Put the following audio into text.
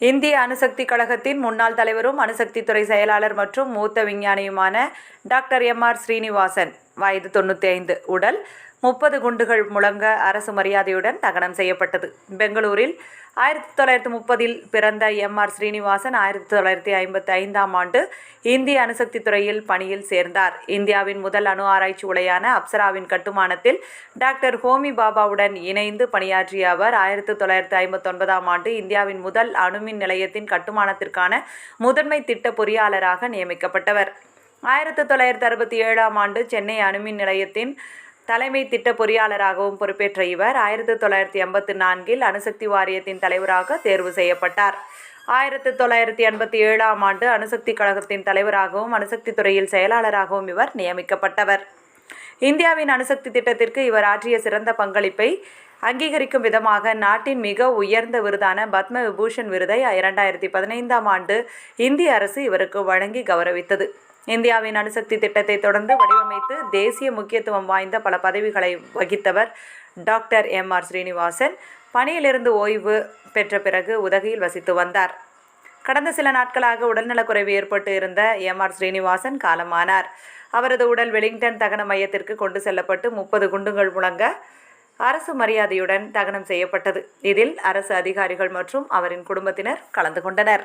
இந்திய அணுசக்தி கழகத்தின் முன்னாள் தலைவரும் அணுசக்தித்துறை செயலாளர் மற்றும் மூத்த விஞ்ஞானியுமான டாக்டர் எம் ஆர் ஸ்ரீனிவாசன். வயது தொண்ணூற்றி ஐந்து உடல் முப்பது குண்டுகள் முழங்க அரசு மரியாதையுடன் தகனம் செய்யப்பட்டது. பெங்களூரில் ஆயிரத்தி தொள்ளாயிரத்தி முப்பதில் பிறந்த எம் ஆர் ஸ்ரீனிவாசன் ஆயிரத்தி தொள்ளாயிரத்தி ஐம்பத்தி ஐந்தாம் ஆண்டு இந்திய அணுசக்தி துறையில் பணியில் சேர்ந்தார். இந்தியாவின் முதல் அணு ஆராய்ச்சி உலையான அப்சராவின் கட்டுமானத்தில் டாக்டர் ஹோமி பாபாவுடன் இணைந்து பணியாற்றிய அவர் ஆயிரத்தி தொள்ளாயிரத்தி ஐம்பத்தொன்பதாம் ஆண்டு இந்தியாவின் முதல் அணுமின் நிலையத்தின் கட்டுமானத்திற்கான முதன்மை திட்ட பொறியாளராக நியமிக்கப்பட்டவர். ஆயிரத்தி தொள்ளாயிரத்தி அறுபத்தி ஏழாம் ஆண்டு சென்னை அணுமின் நிலையத்தின் தலைமை திட்ட பொறியாளராகவும் பொறுப்பேற்ற இவர் ஆயிரத்தி தொள்ளாயிரத்தி எண்பத்தி நான்கில் அணுசக்தி வாரியத்தின் தலைவராக தேர்வு செய்யப்பட்டார். ஆயிரத்தி தொள்ளாயிரத்தி எண்பத்தி ஏழாம் ஆண்டு அணுசக்தி கழகத்தின் தலைவராகவும் அணுசக்தி துறையில் செயலாளராகவும் இவர் நியமிக்கப்பட்டவர். இந்தியாவின் அணுசக்தி திட்டத்திற்கு இவர் ஆற்றிய சிறந்த பங்களிப்பை அங்கீகரிக்கும் விதமாக நாட்டின் மிக உயர்ந்த விருதான பத்ம விபூஷன் விருதை இரண்டாயிரத்தி பதினைந்தாம் ஆண்டு இந்திய அரசு இவருக்கு வழங்கி கௌரவித்தது. இந்தியாவின் அணுசக்தி திட்டத்தை தொடர்ந்து வடிவமைத்து தேசிய முக்கியத்துவம் வாய்ந்த பல பதவிகளை வகித்தவர் டாக்டர் எம் ஆர் ஸ்ரீனிவாசன். பணியிலிருந்து ஓய்வு பெற்ற பிறகு உதகையில் வசித்து வந்தார். கடந்த சில நாட்களாக உடல்நலக்குறைவு ஏற்பட்டு இருந்த எம் ஆர் ஸ்ரீனிவாசன் காலமானார். அவரது உடல் வெலிங்டன் தகன மையத்திற்கு கொண்டு செல்லப்பட்டு முப்பது குண்டுகள் முழங்க அரசு மரியாதையுடன் தகனம் செய்யப்பட்டது. இதில் அரசு அதிகாரிகள் மற்றும் அவரின் குடும்பத்தினர் கலந்து கொண்டனர்.